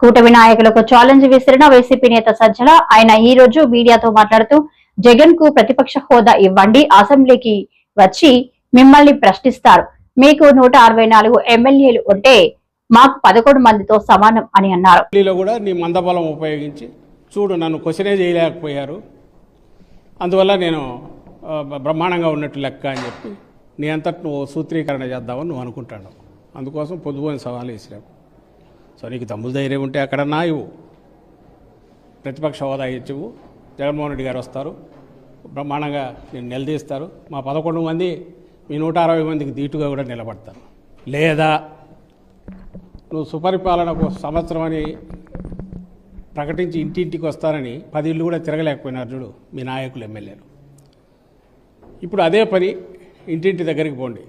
కూటమి నాయకులకు ఛాలెంజ్ విసిరిన వైసీపీ నేత సజ్జల. ఆయన ఈ రోజు మీడియాతో మాట్లాడుతూ జగన్కు ప్రతిపక్ష హోదా ఇవ్వండి అసెంబ్లీకి వచ్చి మిమ్మల్ని ప్రశ్నిస్తారు. మీకు నూట అరవై నాలుగు ఎమ్మెల్యేలు ఉంటే మాకు పదకొండు మందితో సమానం అని అన్నారు. కూడా నీ మందబలం ఉపయోగించి చూడు నన్ను క్వశ్చనే చేయలేకపోయారు. అందువల్ల నేను బ్రహ్మాండంగా ఉన్నట్టు లెక్క అని చెప్పి నీ అంతటి నువ్వు సూత్రీకరణ చేద్దామని నువ్వు అనుకుంటాను. అందుకోసం పొద్దుపోయిన సవాలు వేసినావు సో నీకు తమ్ముల ధైర్యం ఉంటే అక్కడ ఇవ్వు. ప్రతిపక్ష హోదా ఇచ్చేవు జగన్మోహన్ రెడ్డి గారు వస్తారు. బ్రహ్మాండంగా నేను నిలదీస్తారు. మా పదకొండు మంది మీ నూట అరవై మందికి దీటుగా కూడా నిలబడతారు. లేదా నువ్వు సుపరిపాలనకు సంవత్సరం అని ప్రకటించి ఇంటింటికి వస్తారని పది ఇళ్ళు కూడా తిరగలేకపోయినారు చూడు మీ నాయకులు ఎమ్మెల్యేలు. ఇప్పుడు అదే పని ఇంటింటి దగ్గరికి పోండి.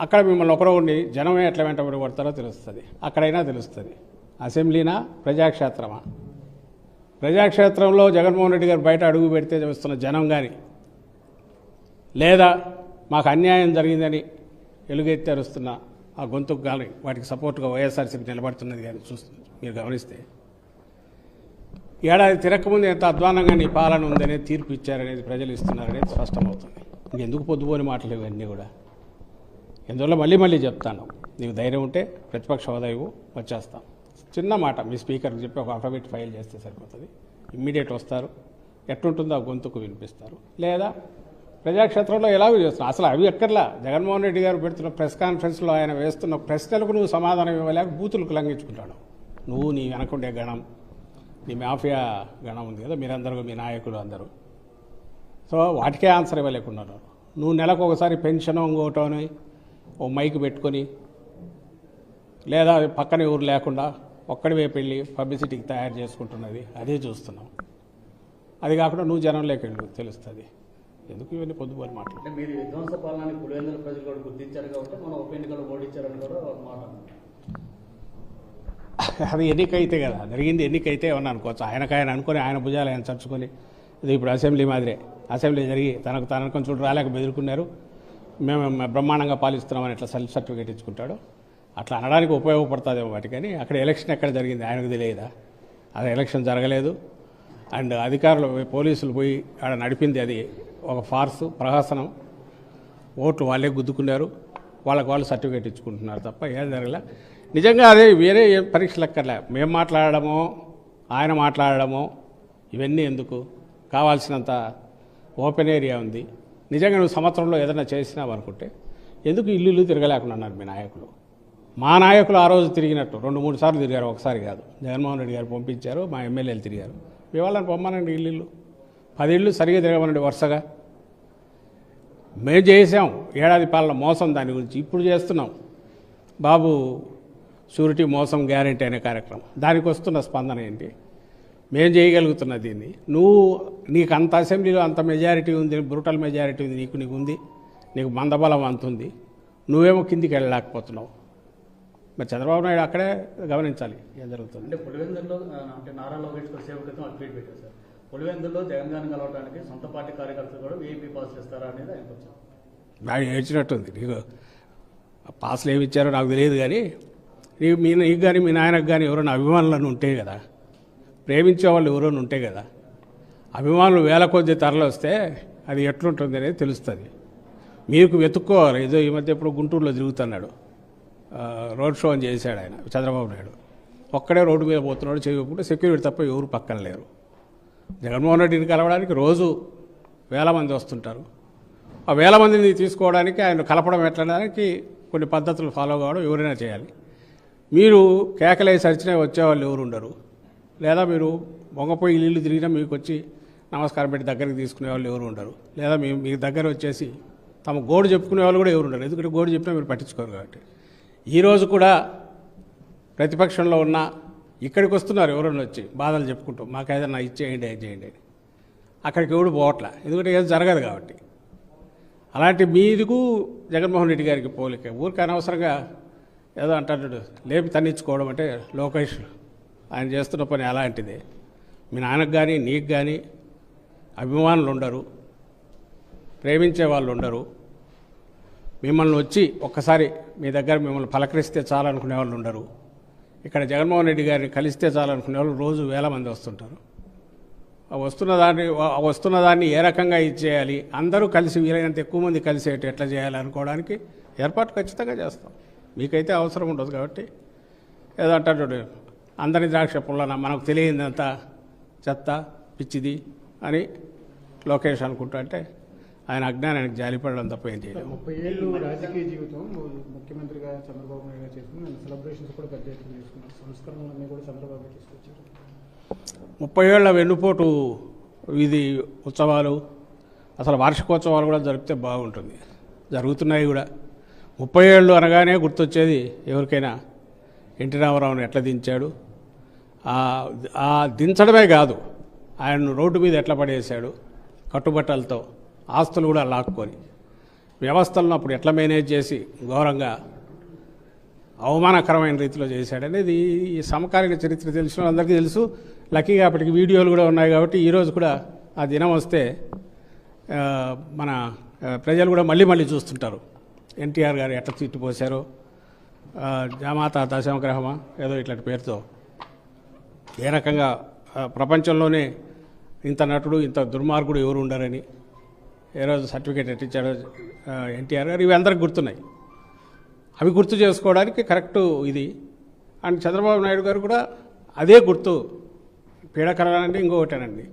అక్కడ మిమ్మల్ని ఒకరో ఉండి జనమే ఎట్లా వెంట పడతారో తెలుస్తుంది. అక్కడైనా తెలుస్తుంది. అసెంబ్లీనా ప్రజాక్షేత్రమా? ప్రజాక్షేత్రంలో జగన్మోహన్ రెడ్డి గారు బయట అడుగు పెడితే చూస్తున్న జనం కానీ లేదా మాకు అన్యాయం జరిగిందని ఎలుగెత్తి అరుస్తున్న ఆ గొంతుకు కానీ వాటికి సపోర్ట్గా వైఎస్ఆర్సీపీ నిలబడుతున్నది కానీ చూస్తుంది మీరు గమనిస్తే ఏడాది తిరగకముందు ఎంత అధ్వానంగా నీ పాలన ఉందనేది తీర్పు ఇచ్చారనేది ప్రజలు ఇస్తున్నారనేది స్పష్టమవుతుంది. ఇంకెందుకు పొద్దుపోని మాటలు ఇవన్నీ కూడా? ఎందువల్ల మళ్ళీ మళ్ళీ చెప్తాను. నీకు ధైర్యం ఉంటే ప్రతిపక్ష హోదా ఇవ్వు వచ్చేస్తాం. చిన్న మాట మీ స్పీకర్కి చెప్పి ఒక అఫిడవిట్ ఫైల్ చేస్తే సరిపోతుంది. ఇమ్మీడియట్ వస్తారు. ఎట్లుంటుందో ఆ గొంతుకు వినిపిస్తారు. లేదా ప్రజాక్షేత్రంలో ఎలాగో చేస్తున్నారు. అసలు అవి ఎక్కర్లా? జగన్మోహన్ రెడ్డి గారు పెడుతున్న ప్రెస్ కాన్ఫరెన్స్లో ఆయన వేస్తున్న ప్రశ్నలకు నువ్వు సమాధానం ఇవ్వలేక బూతులకు లంఘించుకుంటాడు. నువ్వు నీ వెనకుండే గణం నీ మాఫియా గణం ఉంది కదా మీరందరూ మీ నాయకులు అందరూ. సో వాటికే ఆన్సర్ ఇవ్వలేకుండా నువ్వు నెలకు ఒకసారి పెన్షన్ ఇంకోటో అని ఓ మైక్ పెట్టుకొని లేదా పక్కన ఊరు లేకుండా ఒక్కడివే పెళ్ళి పబ్లిసిటీకి తయారు చేసుకుంటున్నది అదే చూస్తున్నాం. అది కాకుండా నువ్వు జనంలోకి వెళ్ళు తెలుస్తుంది? ఎందుకు ఇవన్నీ పొద్దుపోని మాటలు అంటే మీరు విధ్వంస పాలనాన్ని పులివెందుల ప్రజలు కూడా గుర్తించారు కాబట్టి మనం ఉప ఎన్నికలు ఓడించారని కూడా ఒక మాట అన్నారు. అది ఎన్నికైతే కదా జరిగింది ఎన్నికైతే ఏమన్నా అనుకోవచ్చు? ఆయనకు ఆయన అనుకొని ఆయన భుజాలు ఆయన చర్చుకొని ఇది ఇప్పుడు అసెంబ్లీ మాదిరే. అసెంబ్లీ జరిగి తనకు తన కొంచెం రాలేక బెదురుకున్నారు. మేము బ్రహ్మాండంగా పాలిస్తున్నామని ఇట్లా సెల్ఫ్ సర్టిఫికేట్ ఇచ్చుకుంటాడు. అట్లా అనడానికి ఉపయోగపడుతుందేమో వాటికని. అక్కడ ఎలక్షన్ ఎక్కడ జరిగింది ఆయనకు తెలియదా? అది ఎలక్షన్ జరగలేదు. అండ్ అధికారులు పోలీసులు పోయి ఆడ నడిపింది అది ఒక ఫార్సు ప్రహసనం. ఓట్లు వాళ్ళే గుద్దుకున్నారు. వాళ్ళకి వాళ్ళు సర్టిఫికేట్ ఇచ్చుకుంటున్నారు తప్ప ఏం జరగలే. నిజంగా అదే వేరే ఏం పరీక్షలు ఎక్కర్లే. మేము మాట్లాడడమో ఆయన మాట్లాడడమో ఇవన్నీ ఎందుకు? కావాల్సినంత ఓపెన్ ఏరియా ఉంది. నిజంగా నువ్వు సంవత్సరంలో ఏదైనా చేసినావు అనుకుంటే ఎందుకు ఇల్లు ఇల్లు తిరగలేకుండా అన్నారు మీ నాయకులు? మా నాయకులు ఆ రోజు తిరిగినట్టు రెండు మూడు సార్లు తిరిగారు ఒకసారి కాదు. జగన్మోహన్ రెడ్డి గారు పంపించారు మా ఎమ్మెల్యేలు తిరిగారు. మీ వాళ్ళని పొమ్మనండి ఇల్లు ఇల్లు. పది ఇళ్ళు సరిగా తిరగమనండి వరుసగా. మేము చేసాం ఏడాది పాలన మోసం దాని గురించి ఇప్పుడు చేస్తున్నాం. బాబు షూరిటీ మోసం గ్యారెంటీ అనే కార్యక్రమం. దానికి వస్తున్న స్పందన ఏంటి? మేము చేయగలుగుతున్న దీన్ని. నువ్వు నీకు అంత అసెంబ్లీలో అంత మెజారిటీ ఉంది బ్రూటల్ మెజారిటీ ఉంది నీకు నీకు ఉంది నీకు మందబలం అంత ఉంది. నువ్వేమో కిందికి వెళ్ళలేకపోతున్నావు. మరి చంద్రబాబు నాయుడు అక్కడే గమనించాలి ఏం జరుగుతుంది. అంటే పులివెందుల్లో అంటే నారా లోకేష్ సేవ క్రితం ఒక ట్వీట్ పెట్టారు సార్. పులివెందుల్లో గారిని కలవడానికి సొంత పార్టీ కార్యకర్తలు కూడా వీఐపీ పాస్ చేస్తారా అనేది ఆయన కొంచెం నాకు ఏడ్చినట్టుంది. నీకు పాసులు ఏమి ఇచ్చారో నాకు తెలియదు కానీ నీకు మీ నీకు కానీ మీ నాయనకు కానీ ఎవరైనా అభిమానులను ఉంటే కదా ప్రేమించే వాళ్ళు ఎవరైనా ఉంటే కదా అభిమానులు వేల కొద్ది తరలి వస్తే అది ఎట్లుంటుంది అనేది తెలుస్తుంది. మీకు వెతుక్కోవాలి. ఏదో ఈ మధ్య ఇప్పుడు గుంటూరులో తిరుగుతున్నాడు. రోడ్ షో అని చేశాడు ఆయన చంద్రబాబు నాయుడు. ఒక్కడే రోడ్డు మీద పోతున్నాడు చేయకుండా సెక్యూరిటీ తప్ప ఎవరు పక్కన లేరు. జగన్మోహన్ రెడ్డిని కలవడానికి రోజు వేల మంది వస్తుంటారు. ఆ వేల మందిని తీసుకోవడానికి ఆయన కలపడం ఎట్లడానికి కొన్ని పద్ధతులు ఫాలో కావడం ఎవరైనా చేయాలి. మీరు కేకలే అరిచినా వచ్చేవాళ్ళు ఎవరు ఉండరు. లేదా మీరు మొంగపోయి ఇల్లు తిరిగినా మీకు వచ్చి నమస్కారం పెట్టి దగ్గరికి తీసుకునే వాళ్ళు ఎవరు ఉండరు. లేదా మీ మీ దగ్గర వచ్చేసి తమ గోడు చెప్పుకునే వాళ్ళు కూడా ఎవరు ఉండరు. ఎందుకంటే గోడు చెప్పినా మీరు పట్టించుకోరు కాబట్టి. ఈరోజు కూడా ప్రతిపక్షంలో ఉన్న ఇక్కడికి వస్తున్నారు ఎవరన్నా వచ్చి బాధలు చెప్పుకుంటూ మాకు ఏదైనా ఇచ్చేయండి అది చేయండి అని. అక్కడికి ఎవడు పోవట్లా. ఎందుకంటే ఏది జరగదు కాబట్టి. అలాంటి మీదికు జగన్మోహన్ రెడ్డి గారికి పోలిక. ఊరికి అనవసరంగా ఏదో అంటాడు లేపి తన్నించుకోవడం అంటే లోకేష్ ఆయన చేస్తున్న పని అలాంటిదే. మీ నాన్నకు కానీ నీకు కానీ అభిమానులు ఉండరు ప్రేమించే వాళ్ళు ఉండరు మిమ్మల్ని వచ్చి ఒక్కసారి మీ దగ్గర మిమ్మల్ని పలకరిస్తే చాలనుకునే వాళ్ళు ఉండరు ఇక్కడ జగన్మోహన్ రెడ్డి గారిని కలిస్తే చాలనుకునే వాళ్ళు రోజు వేల మంది వస్తుంటారు. వస్తున్న దాన్ని వస్తున్న దాన్ని ఏ రకంగా ఇచ్చేయాలి అందరూ కలిసి వీలైనంత ఎక్కువ మంది కలిసేటి ఎట్లా చేయాలి అనుకోవడానికి ఏర్పాటు ఖచ్చితంగా చేస్తాం. మీకైతే అవసరం ఉండదు కాబట్టి. ఏదో అంటారు అందరి ద్రాక్ష పుల్లన మనకు తెలియదంతా చెత్త పిచ్చిది అని లోకేష్ అనుకుంటా అంటే ఆయన అజ్ఞానానికి జాలిపడడం తప్ప ఏం చేయలేదు ముప్పై ఏళ్ళు రాజకీయ జీవితం ముఖ్యమంత్రిగా చంద్రబాబు నాయుడు చేసుకుని సెలబ్రేషన్స్ కూడా పెద్ద ఎత్తున చేసుకున్నారు. సంస్కరణలన్నీ కూడా చంద్రబాబు తీసుకొచ్చారు. ముప్పై ఏళ్ళ వెన్నుపోటు వీధి ఉత్సవాలు అసలు వార్షికోత్సవాలు కూడా జరిపితే బాగుంటుంది. జరుగుతున్నాయి కూడా. ముప్పై ఏళ్ళు అనగానే గుర్తొచ్చేది ఎవరికైనా ఎన్టీ రామారావుని ఎట్లా దించాడు ఆ- దించడమే కాదు. ఆయన రోడ్డు మీద ఎట్లా పడేశాడు? కట్టుబట్టలతో ఆస్తులు కూడా లాక్కొని. వ్యవస్థలను అప్పుడు ఎట్లా మేనేజ్ చేసి ఘోరంగా అవమానకరమైన రీతిలో చేశాడనేది ఈ సమకాలీన చరిత్ర తెలిసిన అందరికీ తెలుసు. లక్కీగా అప్పటికి వీడియోలు కూడా ఉన్నాయి కాబట్టి ఈరోజు కూడా ఆ దినం వస్తే మన ప్రజలు కూడా మళ్ళీ మళ్ళీ చూస్తుంటారు. ఎన్టీఆర్ గారు ఎట్లా తిట్టిపోశారో జామాత దశమగ్రహమా ఏదో ఇట్లాంటి పేరుతో. ఏ రకంగా ప్రపంచంలోనే ఇంత నటుడు ఇంత దుర్మార్గుడు ఎవరు ఉండరని ఏ రోజు సర్టిఫికేట్ ఎట్టించాడు ఎన్టీఆర్ గారు ఇవి అందరికి గుర్తున్నాయి. అవి గుర్తు చేసుకోవడానికి కరెక్ట్ ఇది. అండ్ చంద్రబాబు నాయుడు గారు కూడా అదే గుర్తు. పీడకరానండి ఇంకొకటేనండి.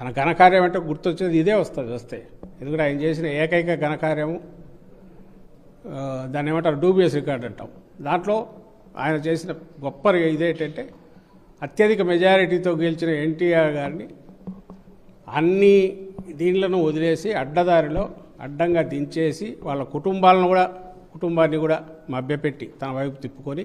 తన ఘనకార్యం అంటే గుర్తొచ్చేది ఇదే వస్తుంది వస్తే. ఎందుకంటే ఆయన చేసిన ఏకైక ఘనకార్యము దాన్ని ఏమంటారు డూబియస్ రికార్డ్ అంటాం. దాంట్లో ఆయన చేసిన గొప్ప ఇదేంటంటే అత్యధిక మెజారిటీతో గెలిచిన ఎన్టీఆర్ గారిని అన్ని దీనిలను వదిలేసి అడ్డదారిలో అడ్డంగా దించేసి వాళ్ళ కుటుంబాలను కూడా కుటుంబాన్ని కూడా మభ్యపెట్టి తన వైపు తిప్పుకొని